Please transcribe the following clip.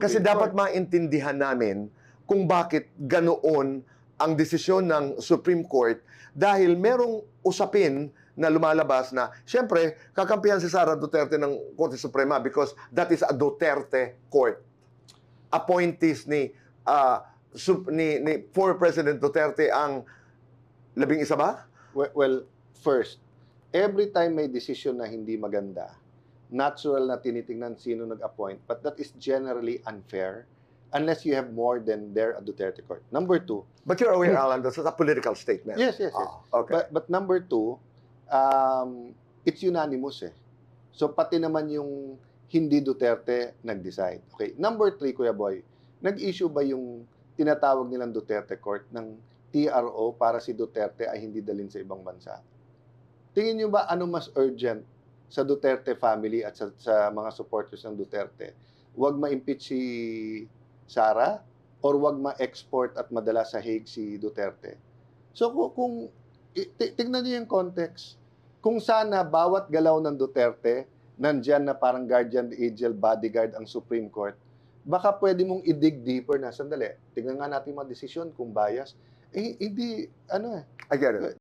Kasi dapat maintindihan namin kung bakit ganoon ang desisyon ng Supreme Court dahil merong usapin na lumalabas na, syempre, kakampihan si Sara Duterte ng Korte Suprema because that is a Duterte court. Appointees ni, ah, sup- ni, ni former President Duterte ang labing isa ba? Well, well, first, every time may decision na hindi maganda, natural na tinitingnan sino nag-appoint, but that is generally unfair unless you have more than their Duterte court. Number two, But you're aware, Alan, that's a political statement. yes, yes, yes. Ah, okay. But, but number two, um, it's unanimous eh. So pati naman yung hindi Duterte nag-decide. Okay. Number three, Kuya Boy, nag-issue ba yung tinatawag nilang Duterte Court ng TRO para si Duterte ay hindi dalhin sa ibang bansa? Tingin nyo ba ano mas urgent sa Duterte family at sa, sa mga supporters ng Duterte? Huwag ma-impeach si Sara or wag ma-export at madala sa Hague si Duterte? So kung, tignan niyo yung context. Kung sana bawat galaw ng Duterte, nandyan na parang guardian angel bodyguard ang Supreme Court, baka pwede mong i-dig deeper na, sandali, tignan nga natin mga desisyon kung bias. Eh, hindi, ano eh, I get it.